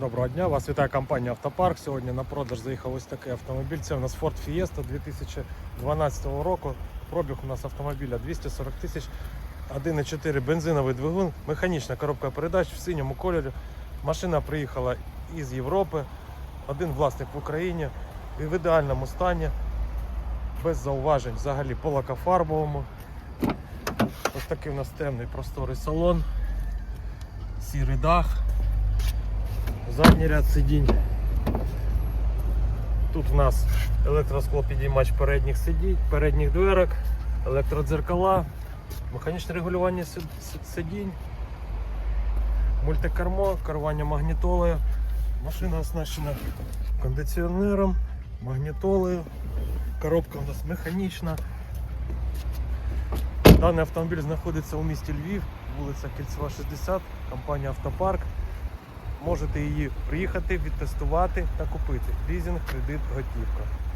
Доброго дня, вас вітає компанія Автопарк. Сьогодні на продаж заїхав ось такий автомобіль. Це у нас Ford Fiesta 2012 року. Пробіг у нас автомобіля 240 тисяч, 1,4 бензиновий двигун, механічна коробка передач в синьому кольорі. Машина приїхала із Європи, один власник в Україні і в ідеальному стані, без зауважень взагалі по лакофарбовому. Ось такий у нас темний просторий салон, сірий дах. Задній ряд сидінь. Тут у нас електросклопідіймач передніх сидінь, передніх дверок, електродзеркала, механічне регулювання си- си- сидінь, мультикермо, керування магнітолою. Машина оснащена кондиціонером, магнітолою. Коробка у нас механічна. Даний автомобіль знаходиться у місті Львів, вулиця Кільцева 60, компанія Автопарк. Можете її приїхати, відтестувати та купити. Лізинг, кредит, готівка.